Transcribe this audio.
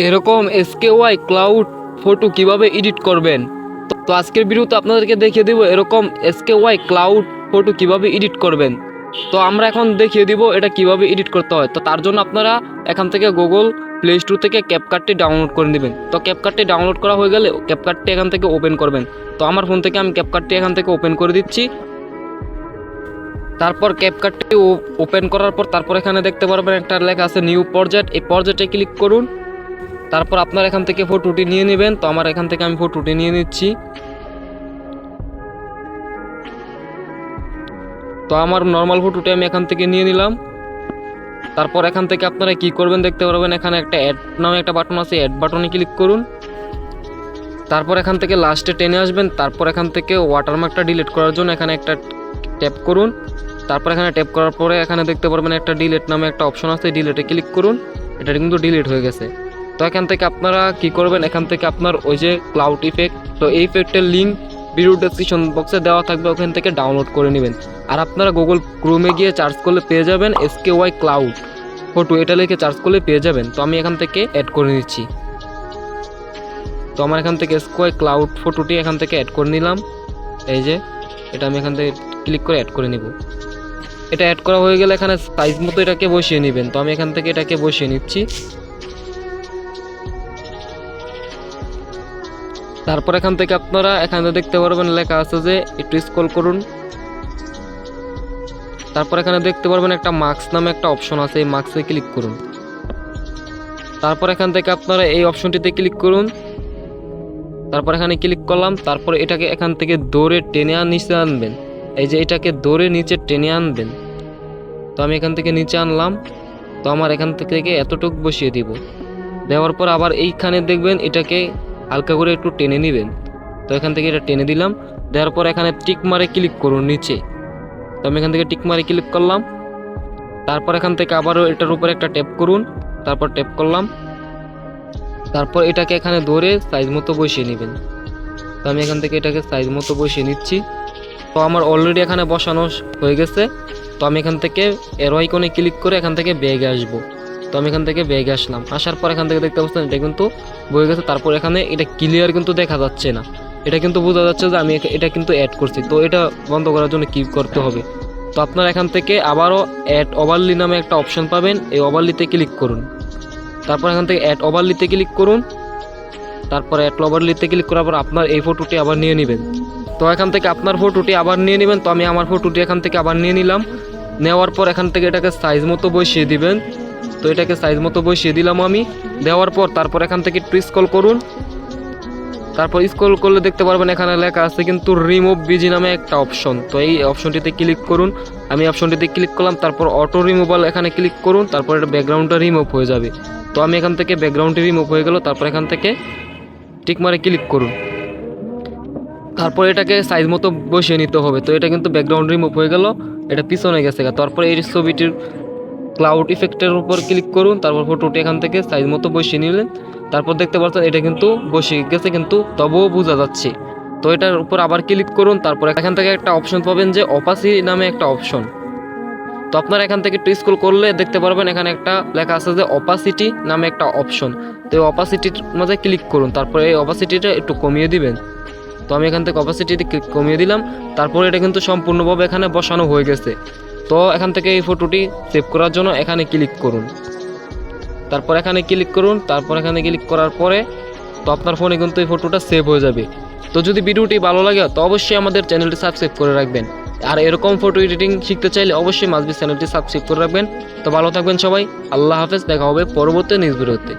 এরকম SK Y cloud photo কীভাবে edit করবেন? তো- আজকের ভিডিওতে আপনাদেরকে দেখিয়ে দিব এরকম এসকে ওয়াই ক্লাউড ফটো কীভাবে এডিট করবেন। তো আমরা এখন দেখিয়ে দিব এটা কীভাবে এডিট করতে হয়। তো তার জন্য আপনারা এখান থেকে গুগল প্লে স্টোর থেকে ক্যাপকার্টটি ডাউনলোড করে নেবেন। তো ক্যাপকার্টটি ডাউনলোড করা হয়ে গেলে ক্যাপকার্টটি এখান থেকে ওপেন করবেন। তো আমার ফোন থেকে আমি ক্যাপকার্টটি এখান থেকে ওপেন করে দিচ্ছি। তারপর ক্যাপকার্টটি ওপেন করার পর তারপর এখানে দেখতে পারবেন একটা লেখা আছে নিউ প্রজেক্ট এই প্রজেক্টে ক্লিক করুন। তারপর আপনার এখান থেকে ফটোটি নিয়ে নেবেন, তো আমার এখান থেকে আমি ফটোটি নিয়ে নিচ্ছি। তো আমার নর্মাল ফটোটি আমি এখান থেকে নিয়ে নিলাম। তারপর এখান থেকে আপনারা কি করবেন দেখতে পারবেন, এখানে একটা অ্যাড নামে একটা বাটন আছে অ্যাড বাটনে ক্লিক করুন। তারপর এখান থেকে লাস্টে টেনে আসবেন, তারপর এখান থেকে ওয়াটারমার্কটা ডিলিট করার জন্য এখানে একটা ট্যাপ করুন। তারপর এখানে ট্যাপ করার পরে এখানে দেখতে পারবেন একটা ডিলিট নামে একটা অপশন আছে ডিলিটে ক্লিক করুন। এটা কিন্তু ডিলিট হয়ে গেছে। তো এখান থেকে আপনারা কি করবেন? এখান থেকে আপনার ওই যে ক্লাউড ইফেক্ট তো এই ইফেক্টের লিঙ্ক ভিডিও ডেসক্রিপশন বক্সে দেওয়া থাকবে, ওখান থেকে ডাউনলোড করে নেবেন। আর আপনারা গুগল ক্রোমে গিয়ে চার্জ করলে পেয়ে যাবেন এসকে ওয়াই ক্লাউড ফটো এটা লিখে চার্জ করলে পেয়ে যাবেন। তো আমি এখান থেকে অ্যাড করে নিচ্ছি। তো আমার এখান থেকে এসকে ওয়াই ক্লাউড ফটোটি এখান থেকে অ্যাড করে নিলাম। এই যে, এটা আমি এখান থেকে ক্লিক করে অ্যাড করে নিব। এটা অ্যাড করা হয়ে গেলে এখানে সাইজ মতো এটাকে বসিয়ে নেবেন। তো আমি এখান থেকে এটাকে বসিয়ে নিচ্ছি। তারপর এখান থেকে আপনারা এখানে দেখতে পারবেন লেখা আছে যে একটু স্ক্রল করুন। তারপর এখানে দেখতে পারবেন একটা মার্কস নামে একটা অপশন আছে, এই মার্কসে ক্লিক করুন। তারপর এখান থেকে আপনারা এই অপশনটিতে ক্লিক করুন। তারপর এখানে ক্লিক করলাম, তারপর এটাকে এখান থেকে দৌড়ে টেনে নিচে আনবেন। এই যে এটাকে দৌড়ে নিচে টেনে আনবেন। তো আমি এখান থেকে নিচে আনলাম। তো আমার এখান থেকে এতটুক বসিয়ে দিব। দেওয়ার পর আবার এইখানে দেখবেন এটাকে হালকা করে একটু টেনে নেবেন। তো এখান থেকে এটা টেনে দিলাম। দেওয়ার পর এখানে টিক মারে ক্লিক করুন নিচে। তো আমি এখান থেকে টিক মারে ক্লিক করলাম। তারপর এখান থেকে আবারও এটার উপরে একটা ট্যাপ করুন। তারপর ট্যাপ করলাম। তারপর এটাকে এখানে ধরে সাইজ মতো বসিয়ে নেবেন। তো আমি এখান থেকে এটাকে সাইজ মতো বসিয়ে নিচ্ছি। তো আমার অলরেডি এখানে বসানো হয়ে গেছে। তো আমি এখান থেকে এর আইকনে ক্লিক করে এখান থেকে ব্যাগে আসব। তো আমি এখান থেকে ব্যাগে আসলাম। আসার পর এখান থেকে দেখতে পাচ্ছেন এটা কিন্তু বয়ে গেছে, তারপর এখানে এটা ক্লিয়ার কিন্তু দেখা যাচ্ছে না। এটা কিন্তু বোঝা যাচ্ছে যে আমি এটা কিন্তু অ্যাড করছি। তো এটা বন্ধ করার জন্য কী করতে হবে? তো আপনারা এখান থেকে আবারও অ্যাড ওভারলি নামে একটা অপশন পাবেন। এই ওভারলিতে ক্লিক করুন। তারপর এখান থেকে অ্যাড ওভারলিতে ক্লিক করুন। তারপর অ্যাড ওভারলিতে ক্লিক করার পর আপনার এই ফটোটি আবার নিয়ে নেবেন। তো এখান থেকে আপনার ফটোটি আবার নিয়ে নেবেন। তো আমি আমার ফটোটি এখান থেকে আবার নিয়ে নিলাম। নেওয়ার পর এখান থেকে এটাকে সাইজ মতো বসিয়ে দিবেন। তো এটাকে সাইজ মতো বসিয়ে দিলাম আমি। দেওয়ার পর তারপর এখান থেকে একটু স্ক্রল করুন। তারপর স্ক্রল করলে দেখতে পারবেন এখানে লেখা আছে কিন্তু রিমুভ বিজি নামে একটা অপশন তো এই অপশনটিতে ক্লিক করুন। আমি অপশনটিতে ক্লিক করলাম, তারপর অটো রিমুভাল এখানে ক্লিক করুন, তারপর এটা ব্যাকগ্রাউন্ডটা রিমুভ হয়ে যাবে। তো আমি এখান থেকে ব্যাকগ্রাউন্ডটি রিমুভ হয়ে গেল, তারপর এখান থেকে টিক মারে ক্লিক করুন। তারপর এটাকে সাইজ মতো বসিয়ে নিতে হবে। তো এটা কিন্তু ব্যাকগ্রাউন্ড রিমুভ হয়ে গেল, এটা পিছনে গেছে। তারপর এই ছবিটির ক্লাউড ইফেক্টের উপর ক্লিক করুন, তারপর ফটোটি এখান থেকে সাইজ মতো বসিয়ে নিলেন। তারপর দেখতে পাচ্ছেন এটা কিন্তু বসে গেছে, কিন্তু তবুও বোঝা যাচ্ছে। তো এটার উপর আবার ক্লিক করুন, তারপর এখান থেকে একটা অপশন পাবেন যে অপাসি নামে একটা অপশন তো আপনারা এখান থেকে একটু স্ক্রল করলে দেখতে পারবেন এখানে একটা লেখা আছে যে অপাসিটি নামে একটা অপশন তো এই অপাসিটির মাঝে ক্লিক করুন, তারপরে এই অপাসিটিটা একটু কমিয়ে দিবেন। তো আমি এখান থেকে অপাসিটিতে কমিয়ে দিলাম, তারপরে এটা কিন্তু সম্পূর্ণভাবে এখানে বসানো হয়ে গেছে। তো এখান থেকে এই ফটোটি সেভ করার জন্য এখানে ক্লিক করুন। তারপর এখানে ক্লিক করুন, তারপর এখানে ক্লিক করার পরে তো আপনার ফোনে কিন্তু এই ফটোটা সেভ হয়ে যাবে। তো যদি ভিডিওটি ভালো লাগে তো অবশ্যই আমাদের চ্যানেলটি সাবস্ক্রাইব করে রাখবেন। আর এরকম ফটো এডিটিং শিখতে চাইলে অবশ্যই মাসবি চ্যানেলটি সাবস্ক্রাইব করে রাখবেন। তো ভালো থাকবেন সবাই, আল্লাহ হাফেজ, দেখা হবে পরবর্তী নিউজ ভিডিওতে